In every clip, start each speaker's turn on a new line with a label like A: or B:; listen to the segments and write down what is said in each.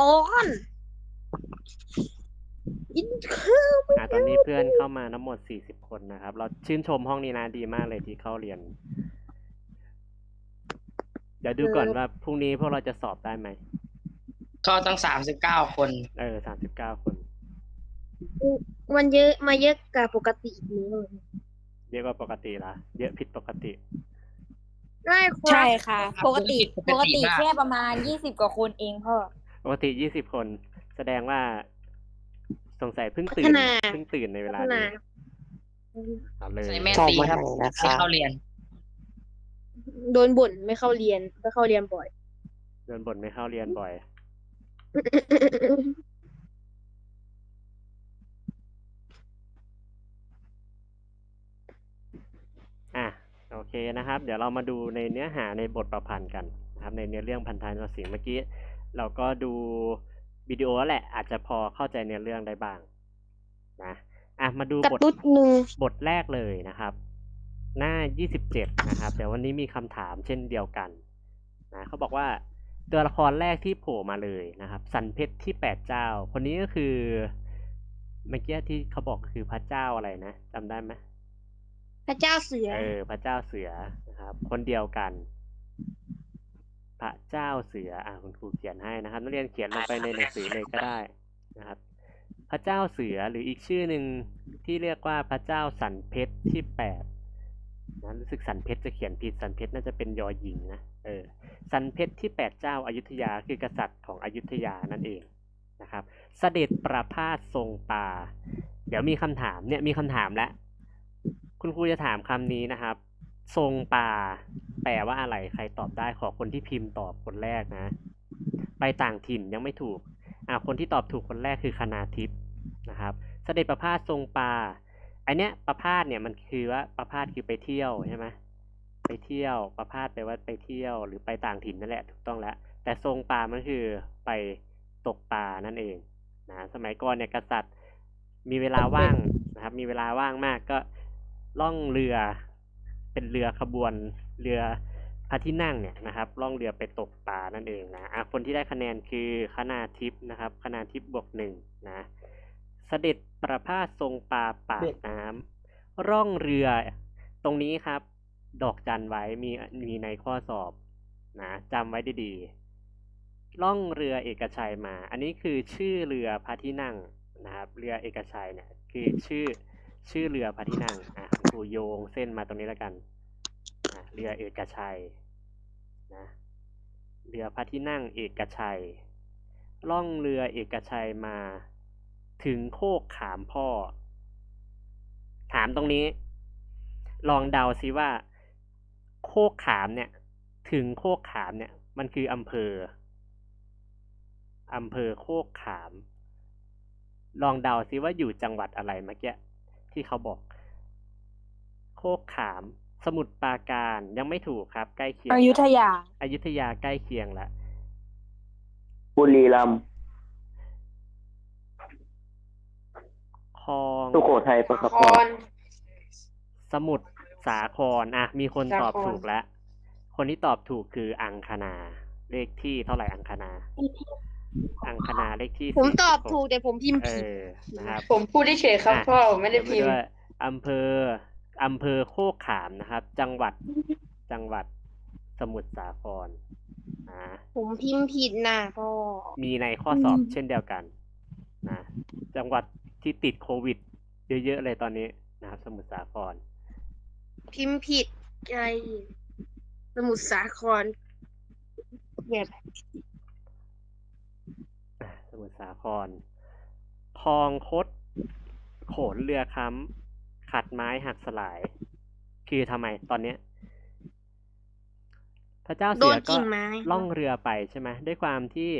A: ก่อนกินข้าว
B: อ่าตอนนี้เพื่อนเข้ามาทั้งหมดสี่สิบคนนะครับ เราชื่นชมห้องนี้นะดีมากเลยที่เข้าเรียน เดี๋ยวดูก่อนว่าพรุ่งนี้พวกเราจะสอบได้ไหม
C: ก็ตั้งสามสิบเก้าคน
B: เออสามสิบเก้าคน
A: มันเยอะมาเยอะกว่าปกติเลย
B: เยอะกว่าปกติละเยอะผิดปกติ
A: ได้ค
D: ใช่
A: รับ
D: ค่ะ ปกติปกติแค่ประมาณยี่สิบกว่าคนเองพ่อ
B: ปกติยี่สิบคน แสดงว่าสงสัยเพิ่งตื่นเพิ่งตื่นในเว
A: พั
B: ลา
A: ฒนา
B: นี้เอาเลย
C: ใส่แม่
E: สอบ
C: ตี
E: วัน
C: ครับ
E: ไหนนะ
C: ไม่
E: คะ
C: เข้าเรียน
A: โดนบ่นไม่เข้าเรียนไม่เข้าเรียนบ่อย
B: โดนบ่นไม่เข้าเรียนบ่อย อะโอเคนะครับ เดี๋ยวเรามาดูในเนื้อหาในบทประพันธ์กันนะครับ ในเนื้อเรื่องพันท้ายนรสิงห์เมื่อกี้ เราก็ดูวิดีโอแล้วแหละ อาจจะพอเข้าใจเนื้อเรื่องได้บ้างนะอะมาดู
A: กระ
B: บท
A: ตุ้ดหนึ่ง
B: บทแรกเลยนะครับ หน้า 27 นะครับเดี๋ยววันนี้มีคำถามเช่นเดียวกันนะเขาบอกว่าตัวละครแรกที่โผล่มาเลยนะครับ สันเพชรที่แปดเจ้า คนนี้ก็คือเมื่อกี้ที่เขาบอกคือพระเจ้าอะไรนะจำได้ไหม
A: พระเจ้าเสือ
B: เออพระเจ้าเสือนะครับ คนเดียวกัน พระเจ้าเสืออะคุณครูเขียนให้นะครับนักเรียนเขียนลงไปในหนังสือเลยก็ได้นะครับ พระเจ้าเสือหรืออีกชื่อหนึ่งที่เรียกว่าพระเจ้าสันเพชรที่แปดนะรู้สึกสันเพชรจะเขียนผิดสันเพชรน่าจะเป็นยอหญิงนะเออสันเพชรที่แปดเจ้าอายุทยาคือกษัตริย์ของอยุธยานั่นเองนะครับ เสด็จประพาสทรงปาเดี๋ยวมีคำถามเนี่ยมีคำถามแล้วคุณครูจะถามคำนี้นะครับ ทรงป่า แปลว่าอะไร ใครตอบได้ขอคนที่พิมพ์ตอบคนแรกนะ ไปต่างถิ่นยังไม่ถูก อ่าคนที่ตอบถูกคนแรกคือคณาทิพย์นะครับ เสด็จประพาสทรงป่า อันเนี้ยประพาสเนี่ยมันคือว่าประพาสคือไปเที่ยวใช่ไหมไปเที่ยวประพาสแปลว่าไปเที่ยวหรือไปต่างถิ่นนั่นแหละถูกต้องแล้ว แต่ทรงป่ามันคือไปตกปลานั่นเองนะสมัยก่อนเนี่ยกษัตริย์มีเวลาว่างนะครับ มีเวลาว่างมากก็ล่องเรือ เป็นเรือขบวนเรือพระที่นั่งเนี่ยนะครับล่องเรือไปตกปลานั่นเองนะอะคนที่ได้คะแนนคือคณาทิพย์นะครับคณาทิพย์บวกหนึ่งนะเสด็จประพาสทรงปลาปากน้ำร่องเรือตรงนี้ครับ ดอกจันไว้มีมีในข้อสอบนะจำไว้ดีๆ ล่องเรือเอกชัยมา อันนี้คือชื่อเรือพระที่นั่งนะครับ เรือเอกชัยเนี่ยคือชื่อ ชื่อเรือพระที่นั่งอะครูโยงเส้นมาตรงนี้แล้วกันอะเรือเอกชัยนะเรือพระที่นั่งเอกชัย ล่องเรือเอกชัยมาถึงโคกขามพ่อ ถามตรงนี้ ลองเดาซิว่า โคกขามเนี่ย ถึงโคกขามเนี่ย มันคืออำเภออำเภอโคกขาม ลองเดาซิว่าอยู่จังหวัดอะไรเมื่อกี้ ที่เขาบอก โคกขาม สมุทรปราการยังไม่ถูกครับ ใกล้เคียง
D: อยุธยา
B: อยุธยาใกล้เคียงละ
E: บุรีรัมย์
B: คลอง
E: สุโขทัยปะครับ
A: ค
E: พ่อ
A: อน
B: สมุทรสาครอะ มีคนตอบ
A: สาคร
B: ถูกแล้วคนที่ตอบถูกคืออังคณาเลขที่เท่าไหร่อังคณา อังคณาเลขที่
A: ผมตอบ
B: 46
A: ถูกแต่ผมพิมพ์
B: เอ
A: ผิด
B: อนะครับ
F: ผมพูดเฉยๆครับ
B: อะ
F: พ่อผมไม่ได้พิมพ์
B: ด้วยอำเภออำเภอโคกขามนะครับ จังหวัดจังหวัดสมุทรสาครอ่า
A: ผมพิมพ์ผิดนะพ่อ
B: มีในข้อสอบเช่นเดียวกันนะจังหวัดที่ติดโควิด เยอะๆเลยตอนนี้นะครับสมุทรสาคร
A: พิมพ์ผิดไอสมุทรสาครแบบ
B: อะส มุทรสาครคลองคด โขนเรือค้ำ ขัดไม้หักสลาย คือทำไมตอนเนี้ย พระเจ้า
A: โด
B: เสื
A: น
B: อก็
A: กิ่งไม้
B: ล่องเรือไปใช่ไหมด้วยความที่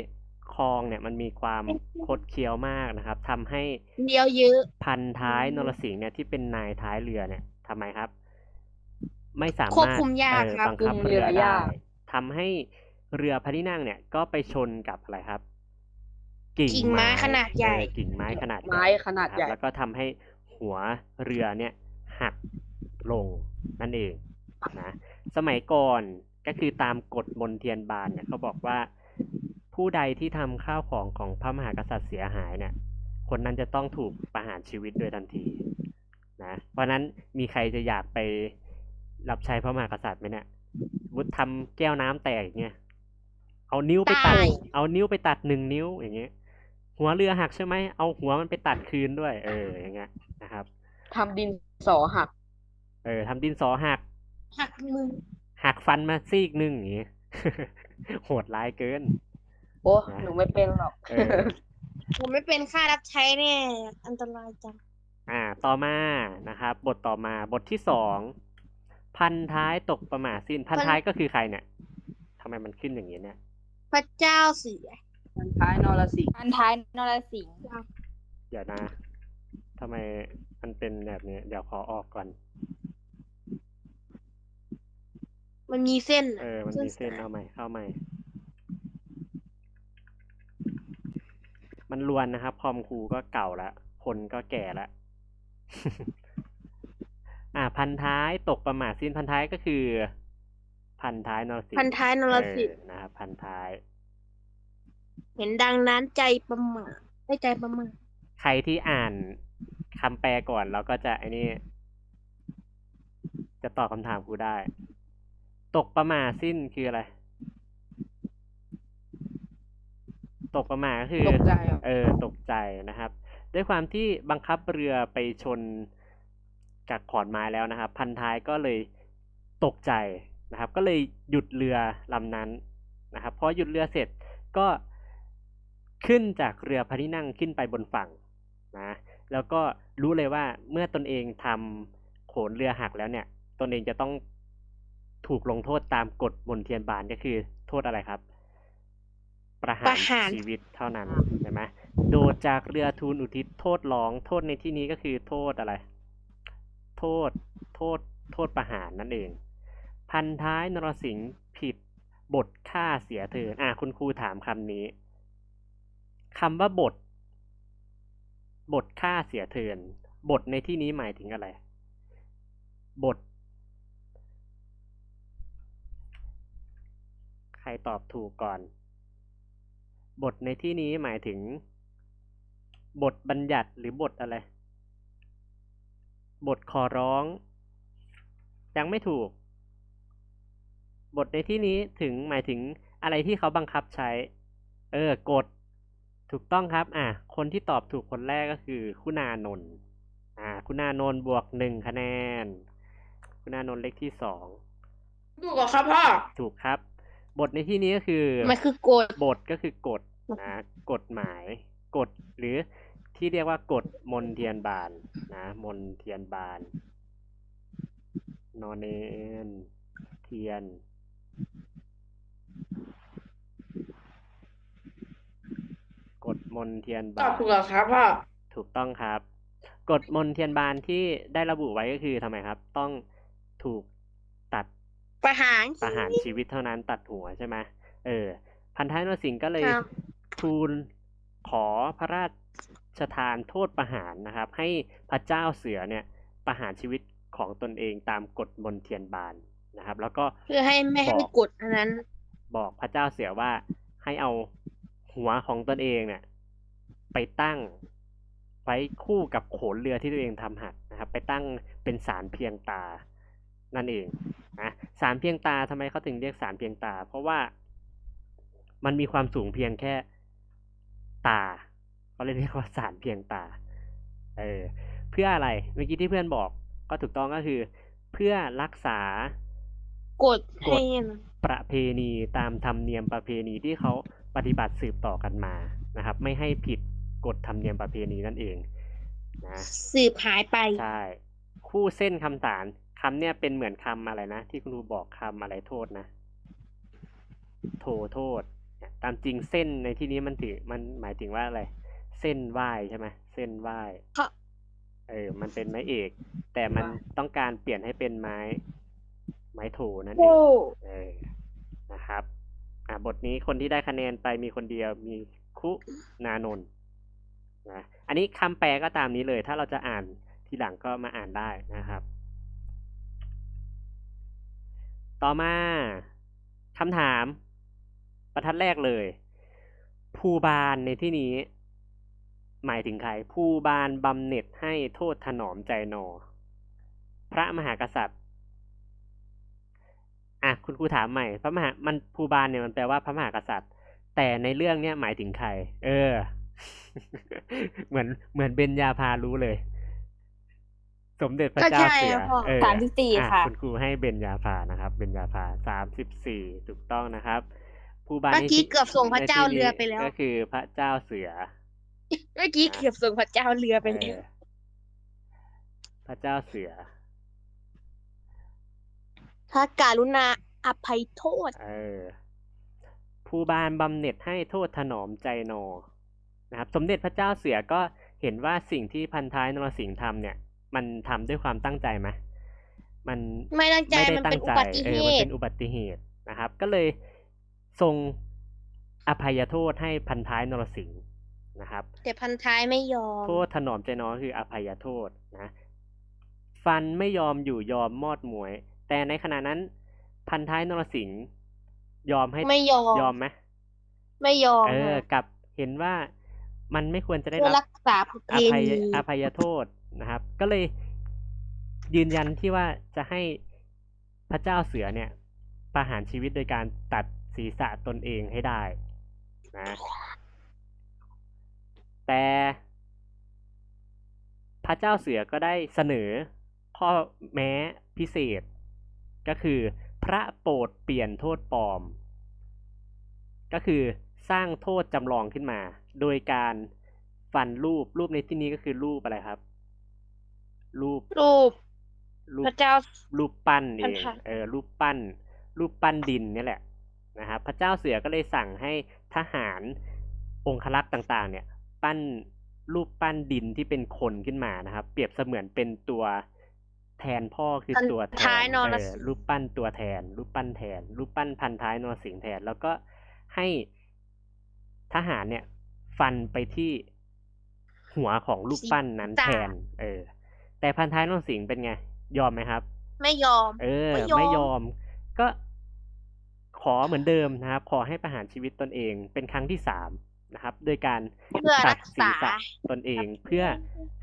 B: คลองเนี่ยมันมีความคดเคี้ยวมากนะครับทำให้
A: เดียวเยอะ
B: พันท้ายนรสิงห์เนี่ยที่เป็นนายท้ายเรือเนี่ยทำไมครับ ไม่สามารถ
A: ควบคุมยาก
B: เออ
A: ครับ
B: บังคับ
F: คุมเรื
B: เรือ
F: อ
B: ได้
F: ยาก
B: ทำให้เรือพระที่นั่งเนี่ย ก็ไปชนกับอะไรครับ กิ่ง
A: กิ่งไม้ขนาดใหญ่
B: เออกิ่งไม้ขนาดใหญ่
F: ไม้ขนาดใหญ่
B: นะครับแล้วก็ทำให้หัวเรือเนี่ยหักลงนั่นเองนะ สมัยก่อนก็คือตามกฎมนเทียนบานเนี่ยเขาบอกว่าผู้ผู้ใดที่ทำข้าวของของพระมหากษัตริย์เสียหายเนี่ย คนนั้นจะต้องถูกประหารชีวิตโดยทันทีนะเพราะฉะนั้นมีใครจะอยากไปรับใช้พระมหากษัตริย์ไหมเนี่ยวุฒทำแก้วน้ำแตกอย่างเงี้ยเอานิ้วไปตัด
A: ตาย
B: เอานิ้วไปตัดหนึ่งนิ้วอย่างเงี้ย หัวเรือหักใช่ไหมเอาหัวมันไปตัดคืนด้วย เอออย่างเงี้ยนะครับ
D: ทำดินสอหัก
B: เออทำดินสอหัก
A: หักมือ
B: หักฟันมาซีกหนึ่งอย่างเงี้ยโหดร้ายเกิน
D: โอ้
B: นะ
D: หนูไม่เป็นหรอก
B: เออ
A: ผมไม่เป็นค่ารับใช้เนี่ยอันตรายจัง
B: อ่า ต่อมานะครับบทต่อมาบทที่สองพันท้ายตกประมาทสิ้นพัน
A: พัน
B: ท้ายก็คือใครเนี่ยทำไมมันขึ้นอย่างนี้เนี่ย
A: พระเจ้าเสือ
C: พันท้ายนรสิงห์
D: อันท้ายนรสิงห์
B: เดี๋ยวนะทำไมมันเป็นแบบนี้ เดี๋ยวขอออกก่อน
A: มันมีเส้น
B: เออ มันมีเส้นเอาใหม่เข้าใหม่ มันรวนนะครับ คอมครูก็เก่าละ คนก็แก่ละ อ่า พันท้ายตกประมาทสิ้นพันท้ายก็คือ พันท้ายนรสิงห์
A: พันท้ายนรสิงห์
B: เออนะครับ พันท้าย
A: เห็นดังนั้นใจประมาทได้ใจประมาท
B: ใครที่อ่านคำแปลก่อนเราก็จะไอ้นี่ จะตอบคำถามครูได้ ตกประมาทสิ้นคืออะไร ตกประมาทก็คือ
D: ตกใจอะ
B: เออ ตกใจนะครับ ด้วยความที่บังคับเรือไปชนกับขอนไม้แล้วนะครับ พันท้ายก็เลยตกใจนะครับ ก็เลยหยุดเรือลำนั้นนะครับพอหยุดเรือเสร็จก็ ขึ้นจากเรือพระที่นั่งขึ้นไปบนฝั่งนะแล้วก็รู้เลยว่าเมื่อตนเองทำโขนเรือหักแล้วเนี่ย ตนเองจะต้องถูกลงโทษตามกฎมนเทียนบานก็คือโทษอะไรครับ ประหา
A: ประ
B: ร
A: หาร
B: ชีวิตเท่านั้นใช่ไหมโดดจากเรือทูลอุทิศโทษร้องโทษในที่นี้ก็คือโทษอะไร โทษโทษ โทษประหารนั่นเอง พันท้ายนรสิงห์ผิดบทฆ่าเสียเถินอะคุณครูถามคำนี้ คำว่าบท บทฆ่าเสียเทิน บทในที่นี้หมายถึงอะไร บท ใครตอบถูกก่อน บทในที่นี้หมายถึง บทบัญญัติหรือบทอะไร บทขอร้อง ยังไม่ถูก บทในที่นี้ถึงหมายถึงอะไรที่เขาบังคับใช้ เออกฎ ถูกต้องครับ อะ คนที่ตอบถูกคนแรกก็คือ คุณานนท์อ่า คุณานนท์บวกหนึ่งคะแนน คุณานนท์เลขที่สอง
A: ถูกเหรอครับพ่อ
B: ถูกครับ บทในที่นี้ก็คือ
A: มันคือกฎ
B: บทก็คือกฎนะกฎหมาย กฎหรือที่เรียกว่ากฎมนเทียนบานนะ มนเทียนบาน นอนเนนเทียน กฎมนเทียน
A: ต
B: บา
A: อบ
B: น
A: ถูกเหรอครับพ่อ
B: ถูกต้องครับกฎมนเทียนบานที่ได้ระบุไว้ก็คือทำไมครับ ต้องถูกตัด
A: ประหาร
B: ประหารชีวิตเท่านั้นตัดหัวใช่ไหมเออ พันท้ายนรสิงห์ก็เลย
A: ครับ
B: ทูลขอพระราชทานโทษประหารนะครับ ให้พระเจ้าเสือเนี่ยประหารชีวิตของตนเองตามกฎมนเทียนบานนะครับ แล้วก็
A: เพื่อให้ไม่ให้
B: บอก
A: มีกฎอันนั้น
B: บอกพระเจ้าเสือว่าให้เอา หัวของตนเองเนี่ย ไปตั้งไว้คู่กับโขนเรือที่ตัวเองทำหักนะครับ ไปตั้งเป็นสารเพียงตานั่นเองนะสารเพียงตาทำไมเขาถึงเรียกสารเพียงตา เพราะว่ามันมีความสูงเพียงแค่ตาเขาเลยเรียกว่าสารเพียงตาเออเพื่ออะไรเมื่อกี้ที่เพื่อนบอกก็ถูกต้องก็คือ เพื่อรักษา
A: กฎให้นะ
B: ประเพณีตามธรรมเนียมประเพณีที่เขา ปฏิบัติสืบต่อกันมานะครับ ไม่ให้ผิดกฎธรรมเนียมประเพณีนั่นเองนะ
A: สืบหายไป
B: ใช่คู่เส้นคำสารคำเนี่ยเป็นเหมือนคำอะไรนะ ที่คุณครูบอกคำอะไรโทษนะ โทโทษเนี่ยตามจริงเส้นในที่นี้มันถือมันหมายถึงว่าอะไร เส้นไหวใช่ไหมเส้นไหว
A: ค่ะ
B: เออ มันเป็นไม้เอก แต่มันต้องการเปลี่ยนให้เป็นไม้ ไม้โทนั่นเอ
A: โอ้
B: งเออนะครับ อ่าบทนี้คนที่ได้คะแนนไปมีคนเดียวมีคุณานนท์นะอันนี้คำแปลก็ตามนี้เลย ถ้าเราจะอ่านทีหลังก็มาอ่านได้นะครับ ต่อมาคำถามประทัดแรกเลย ภูบาลในที่นี้ หมายถึงใคร ภูบาลบำเหน็จให้โทษถนอมใจนอ พระมหากษัตริย์ อะคุณครูถามใหม่ พระมหามันภูบาลเนี่ยมันแปลว่าพระมหากษัตริย์ แต่ในเรื่องเนี้ยหมายถึงใคร เออ เหมือนเหมือนเบญญาภารู้เลย สมเด็จพระเจ้า
A: ก็ใช่
B: เสือ
A: อะพ่อ
B: เออ
D: สามสิบสี่
B: อะ
D: ค่ะ
B: คุณครูให้เบญญาภานะครับ เบญญาภาสามสิบสี่ถูกต้องนะครับภูบาล
A: เมื่อกี้
B: ในที่
A: เกือบส่งพระเจ้า
B: ในที่
A: เรือ
B: นี้
A: ไปแล้ว
B: ก็คือพระเจ้าเสือ
A: เมื่อกี้เกือบส่งพระเจ้าเรือไป
B: เอ
A: แล้ว
B: อพระเจ้าเสือ
A: พระกรุณาอภัยโทษ
B: เออภูบาลบำเหน็จให้โทษถนอมใจนอนะครับ สมเด็จพระเจ้าเสือก็เห็นว่าสิ่งที่พันท้ายนรสิงห์ทำเนี่ย มันทำด้วยความตั้งใจไหมมัน
A: ไม่ตั้งใจ
B: ไม่ได้
A: มัน
B: ตั้
A: เป็น
B: ง
A: อุ
B: ใจ
A: บัติ
B: เอ
A: เห
B: อมันเป็
A: ตุ
B: นอุบัติเหตุนะครับ ก็เลยทรงอภัยโทษให้พันท้ายนรสิงห์นะครับ
A: แต่พันท้ายไม่ยอม
B: โทษถนอมใจน้อยคืออภัยโทษนะ ฟันไม่ยอมอยู่ยอมมอดหมวย แต่ในขณะนั้น พันท้ายนรสิงห์ยอมให้
A: ไม่ยอม
B: ยอมไหม
A: ไม่ยอม
B: เออ
A: ค่ะ
B: กับเห็นว่ามันไม่ควรจะได้
A: เพื่อ
B: รับ
A: รักษาประเพ
B: อภัย
A: ณี
B: อภัยโทษนะครับ ก็เลยยืนยันที่ว่าจะให้พระเจ้าเสือเนี่ย ประหารชีวิตโดยการตัดศีรษะตนเองให้ได้นะแต่พระเจ้าเสือก็ได้เสนอข้อแม้พิเศษ ก็คือ พระโปรดเปลี่ยนโทษปลอม ก็คือสร้างโทษจำลองขึ้นมา โดยการฟันรูปรูปในที่นี้ก็คือรูปอะไรครับ รูป
A: รูป
B: รู
A: พ
B: ป
A: ระเจ้า
B: รูปปั้นเอ
A: พัน
B: ง
A: ธะ
B: เออรูปปั้น รูปปั้นดินเนี่ยแหละนะครับพระเจ้าเสือก็เลยสั่งให้ทหารองครักษ์ต่าง ๆ เนี่ย ปั้นรูปปั้นดินที่เป็นคนขึ้นมานะครับ เปรียบเสมือนเป็นตัว แทนพ่อคือ
A: พัน
B: ตัวแท
A: ท้าย
B: น
A: นร
B: เอ
A: สิ
B: อง
A: ห์
B: รูปปั้นตัวแทน รูปปั้นแทน รูปปั้นพันท้ายนรสิงห์แทน แล้วก็ให้ทหารเนี่ย ฟันไปที่หัวของรูปปั้นนั้นแทน เออ แต่พันท้ายนรสิงห์เป็นไง ยอมไหมครับ
A: ไม่ยอม
B: เออ
A: ไม่ยอม
B: ไม่ยอม ก็ขอเหมือนเดิมนะครับ ขอให้ประหารชีวิตตนเอง เป็นครั้งที่สามนะครับ โดยการ
A: เพื่อ
B: ตั
A: รั
B: ด
A: ก
B: ศีร
A: ษา
B: ษะตนเองเพื่อ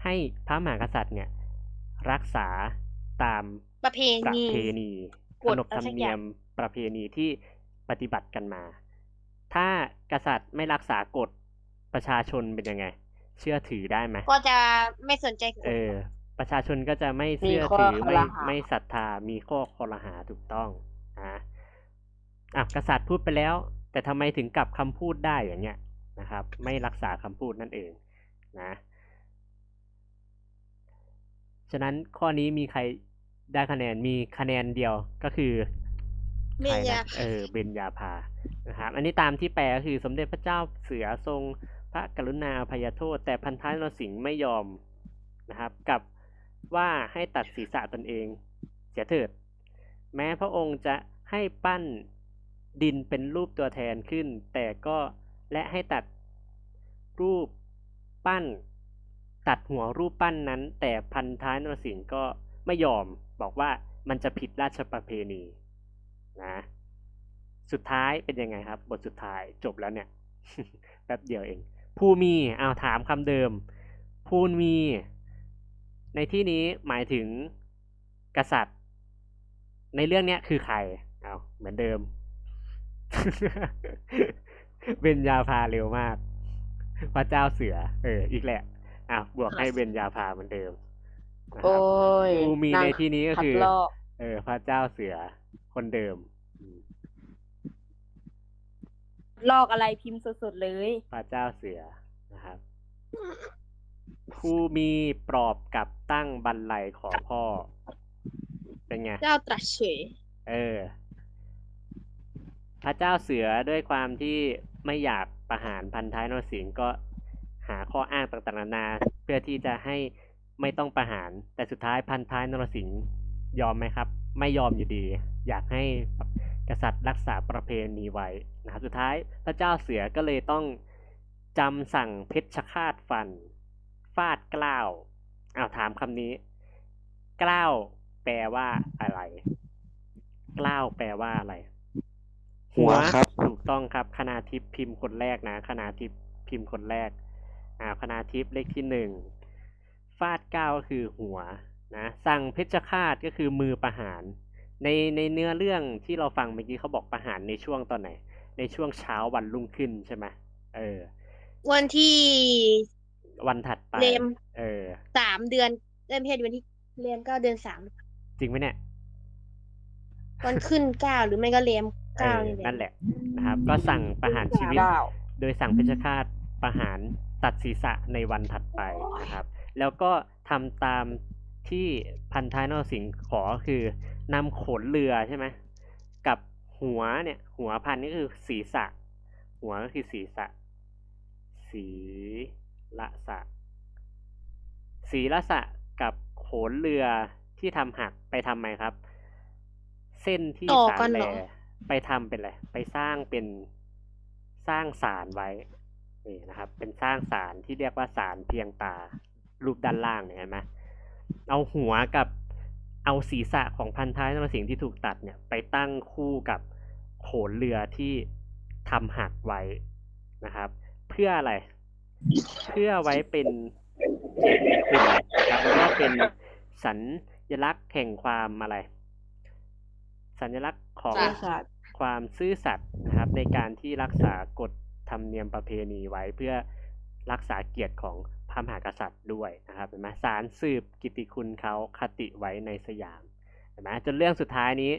B: ให้พระมหากษัตริย์เนี่ย รักษา ตาม
A: ประเพ
B: ประ
A: ณี
B: เพณี
A: ก
B: ข
A: ฎ
B: นบ
A: อะไร
B: ธรร
A: สั
B: ม
A: กอ
B: เนีย
A: ย่าง
B: มประเพณีที่ปฏิบัติกันมา ถ้ากษัตริย์ไม่รักษากฎประชาชนเป็นยังไง เชื่อถือได้ไหม
A: ก็จะไม่สนใจกฎ
B: เออ ประชาชนก็จะไม่เชื่อ
D: มีข้อ
B: ถือไม่
D: คอรหา
B: ไม่ศรัทธามีข้อคอรหาถูกต้องนะอะกษัตริย์พูดไปแล้ว แต่ทำไมถึงกลับคำพูดได้อย่างเงี้ยนะครับ ไม่รักษาคำพูดนั่นเองนะฉะนั้นข้อนี้มีใคร ได้คะแนนมีคะแนนเดียวก็คือ
A: เมี
B: ใคร
A: ย
B: นะเออเบญญาภานะครับอันนี้ตามที่แปลก็คือสมเด็จพระเจ้าเสือทรงพระกรุณาอภัยโทษ แต่พันท้ายนรสิงห์ไม่ยอมนะครับ กับว่าให้ตัดศีรษะตนเองเสียเถิด แม้พระองค์จะให้ปั้นดินเป็นรูปตัวแทนขึ้น แต่ก็และให้ตัดรูปปั้น ตัดหัวรูปปั้นนั้น แต่พันท้ายนรสิงห์ก็ไม่ยอม บอกว่ามันจะผิดราชประเพณีนะสุดท้ายเป็นยังไงครับ บทสุดท้ายจบแล้วเนี่ยแป๊บเดียวเองภูมีเอาถามคำเดิมภูมี ในที่นี้หมายถึงกษัตริย์ ในเรื่องเนี้ยคือใครเอาเหมือนเดิมเบญญาภาเร็วมาก พระเจ้าเสือ เออ อีกแหละอะบวกให้เบญญาภาเหมือนเดิม นะค
D: โอ้
B: รับ
D: ย
B: ภูมิในที่นี้ก็
D: คัด
B: คือ
D: ลอก
B: เออ พระเจ้าเสือคนเดิมอืม
D: ลอกอะไรพิมพ์สดๆเลย
B: พระเจ้าเสือนะครับ ผู้มีปลอบกับตั้งบรรลัยขอพ่อ เป็นไง
A: เจ้าตรัสเฉย
B: เออ พระเจ้าเสือด้วยความที่ไม่อยากประหารพันท้ายนรสิงห์ก็หาข้ออ้างต่างๆนานาเพื่อที่จะให้ ไม่ต้องประหาร แต่สุดท้ายพันท้ายนรสิงห์ยอมไหมครับ ไม่ยอมอยู่ดี อยากให้กษัตริย์รักษาประเพณีไว้นะครับสุดท้ายพระเจ้าเสือก็เลยต้องจำสั่งเพชฌฆาตฟัน ฟาดเกล้าวอ้าวถามคำนี้เกล้าวแปลว่าอะไรเกล้าวแปลว่าอะไรเห
E: หัวครับ
B: ถูกต้องครับคณาทิพย์พิมพ์คนแรกนะคณาทิพย์พิมพ์คนแรก อ่าคณาทิพย์เลขที่หนึ่ง ฟาดเก้าก็คือหัวนะสั่งเพชฌฆาตก็คือมือประหาร ในในเนื้อเรื่องที่เราฟังเมื่อกี้เขาบอกประหารในช่วงตอนไหน ในช่วงเช้าวันรุ่งขึ้นใช่ไหมเออ
A: วันที่
B: วันถัดไป
A: เลม
B: เออ
A: สามเดือนเริ่มเพศวันที่เรียมเก้าเดือนสาม
B: จริงไหมเนี่ย
A: วันขึ้นเก้าหรือไม่ก็เรียม
B: เอ
A: เก้า
B: อ
A: นี่แหละ
B: นั่นแหละนะครับ ก็สั่งประหารชีวิต
D: เก้า
B: โดยสั่งเพชฌฆาตประหารตัดศีรษะในวันถัดไปนะครับ แล้วก็ทำตามที่พันท้ายนรสิงห์ขอคือนำขนเรือใช่ไหมกับหัวเนี่ยหัวพันนี่คือศีรษะ หัวก็คือศีรษะศีละสะศีละสะกับโขนเรือที่ทำหักไปทำไมครับ เส้นที่
A: ต่อ
B: สา
A: กั
B: ม
A: น
B: แห
A: เหร
B: ล
A: อ
B: ไปทำเป็นอะไรไปสร้างเป็นสร้างสารไว้นี่นะครับ เป็นสร้างสารที่เรียกว่าสารเพียงตา รูปด้านล่างเนี่ยเห็นไหมเอาหัวกับเอาศีรษะของพันท้ายนรสิงห์ที่ถูกตัดเนี่ย ไปตั้งคู่กับโขนเรือที่ทำหักไว้นะครับ เพื่ออะไร เพื่อไว้เป็นเกียรติคุณนะครับแล้วก็เป็นสัญลักษณ์แห่งความอะไร สัญลักษณ์ของ
D: ซื่อสัตย์
B: ความซื่อสัตย์นะครับในการที่รักษากฎธรรมเนียมประเพณีไว้เพื่อรักษาเกียรติของพ ระมหากษัตริย์ด้วยนะครับเห็นไหมสารสืบกิติคุณเขาคติไว้ในสยามเห็นไหมจนเรื่องสุดท้ายนี้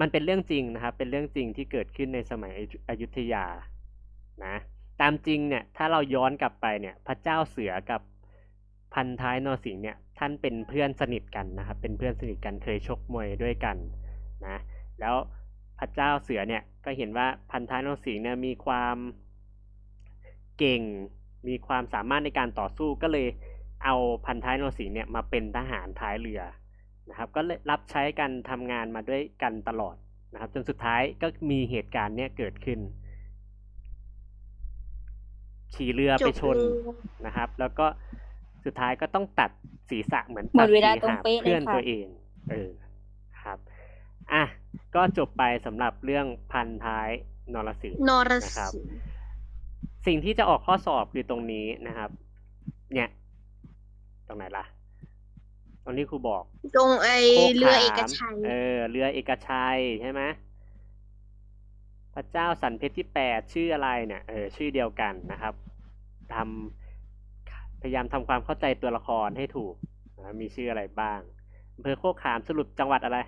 B: มันเป็นเรื่องจริงนะครับ เป็นเรื่องจริงที่เกิดขึ้นในสมัยอยุอยุธยานะตามจริงเนี่ยถ้าเราย้อนกลับไปเนี่ยพระเจ้าเสือกับพันท้ายนรสิงห์เนี่ยท่านเป็นเพื่อนสนิทกันนะครับ เป็นเพื่อนสนิทกันเคยชกมวยด้วยกันนะแล้วพระเจ้าเสือเนี่ยก็เห็นว่าพันท้ายนรสิงห์เนี่ยมีความเก่ง มีความสามารถในการต่อสู้ก็เลยเอาพันท้ายนรสิงห์เนี่ยมาเป็นทหารท้ายเรือนะครับ ก็เลยรับใช้กันทำงานมาด้วยกันตลอดนะครับ จนสุดท้ายก็มีเหตุการณ์เนี่ยเกิดขึ้น ขี่เรือ
A: จ
B: ไป
A: บ
B: ชน
A: เลย
B: นะครับ แล้วก็สุดท้ายก็ต้องตัดศีรษะเหมือน
D: หม
B: ตั
D: ด
B: ด
D: เวลา
B: ศี
D: ตรง
B: หา
D: เป๊ะเลย
B: เพื่อน
D: ค่ะ
B: ตัวเอง เออครับ อะ ก็จบไปสำหรับเรื่องพันท้ายนรสิงห์
A: นร
B: นะครับ
A: สิงห์
B: สิ่งที่จะออกข้อสอบคือตรงนี้นะครับ เนี่ย ตรงไหนล่ะ ตรงที่ครูบอก
A: ตรงไอ
B: โคก
A: เรือ
B: ขาม
A: เอกชัย
B: เออ เรือเอกชัยใช่ไหมพระเจ้าสันเพชรที่แปดชื่ออะไรเนี่ย เออ ชื่อเดียวกันนะครับทำพยายามทำความเข้าใจตัวละครให้ถูกนะมีชื่ออะไรบ้างอำเภอโคกขามสรุปจังหวัดอะไร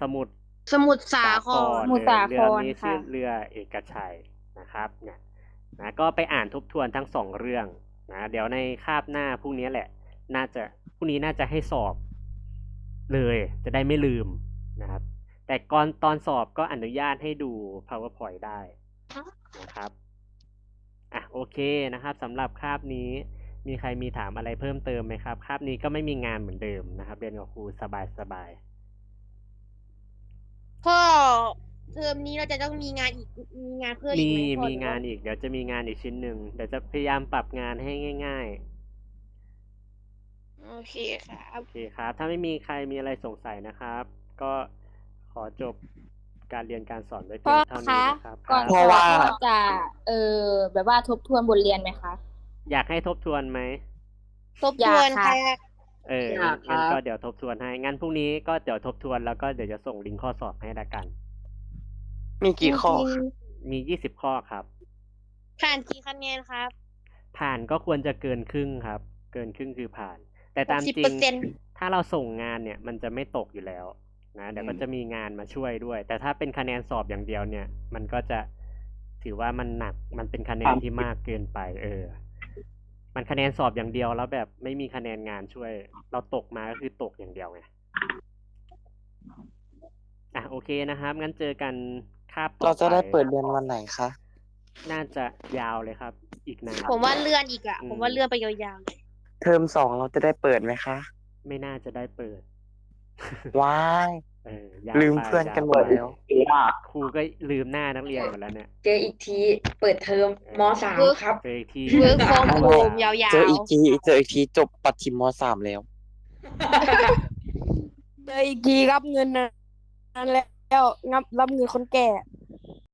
B: สมุทร
A: สมุทรสาคร
D: สมุทรสาคร
B: เรือนี้ชื่อ
D: ค่ะ
B: เรือเอกชัยนะครับ เนี่ย นะก็ไปอ่านทบทวนทั้งสองเรื่องนะเดี๋ยวในคาบหน้าพรุ่งนี้แหละ น่าจะพรุ่งนี้น่าจะให้สอบ เลยจะได้ไม่ลืมนะครับ แต่ก่อนตอนสอบก็อนุญาตให้ดู powerpoint ได้นะครับอะโอเคนะครับสำหรับคาบนี้มีใครมีถามอะไรเพิ่มเติมไหมครับ คาบนี้ก็ไม่มีงานเหมือนเดิมนะครับ เรียนกับครูสบายสบาย
A: พ่อ เทอมนี้เราจะต้องมีงานอีกมีงานเพิ่ม
B: ๆ
A: อี
B: มี
A: กไหมพ่อ
B: มีงานอีก เดี๋ยวจะมีงานอีกชิ้นหนึ่งเดี๋ยวจะพยายามปรับงานให้ง่าย
A: โอเคครับ
B: ๆโอเคครับ ถ้าไม่มีใครมีอะไรสงสัยนะครับ ก็ขอจบการเรียนการสอนไว้เพี
D: พ่
B: ย
D: อง
B: เท่านี้
D: คะ
B: นะครับ
D: ก่อน
B: ค
E: เพ
B: รับ
E: ราะว่า
D: พ่อจะ เออแบบว่าทบทวนบทเรียนไหมคะ
B: อยากให้ทบทวนไหม
A: ทบทวน
D: อยาก
A: ค่ะ
D: ค่ะ
B: เออ
D: อยากครั
B: งั้น
D: บ
B: ก็เดี๋ยวทบทวนให้งั้นพรุ่งนี้ก็เดี๋ยวทบทวนแล้วก็เดี๋ยวจะส่งลิงก์ข้อสอบให้ละกัน
E: มีกี่ข้อ
A: จริง
B: มียี่สิบข้อครับ
A: ๆผ่านกี่คะแนนครับ
B: ผ่านก็ควรจะเกินครึ่งครับ เกินครึ่งคือผ่าน แต่ตาม
A: สิบ
B: จริ
A: เปองร์เซ็นต์
B: ถ้าเราส่งงานเนี่ย มันจะไม่ตกอยู่แล้วนะเดี๋ยวก็จะมีงานมาช่วยด้วย แต่ถ้าเป็นคะแนนสอบอย่างเดียวเนี่ย มันก็จะถือว่ามันหนักมันเป็นคะแนนที่มากเกินไป เออ มันคะแนนสอบอย่างเดียวแล้วแบบไม่มีคะแนนงานช่วย เราตกมาก็คือตกอย่างเดียวไงอะโอเคนะครับ งั้นเจอกัน คาบต่อ
E: เราจะได้
B: ป
E: เปิดเรียนวันไหนคะ
B: น่าจะยาวเลยครับ อีกนาน
A: ผมว่าเลื่อนอีกอะ
B: อืม
A: ผมว่าเลื่อนไปยาวๆเลย
E: เทอมสองเราจะได้เปิดไหมคะ
B: ไม่น่าจะได้เปิด
E: ว้าย
B: เออยาว
E: ลืม
B: ไป
E: เพื่อนกัน
B: ยาว
E: หมด
B: ไป
E: แล้ว
B: ครูก็ลืมหน้านักเรียนหมดแล้วเนี่ย
F: เจออีกที เปิดเทอมมสามครับ
B: เจออีกที
A: เวิร์กฟอร์ม
E: ไม่
A: โฮ
E: ไม่
A: มยาว
E: เจออีกทีเจออีกทีจบปัดทิมมสามแล้ว
G: เจออีกทีรับเงินนะนั่น แล้วงับรับเงินคนแก่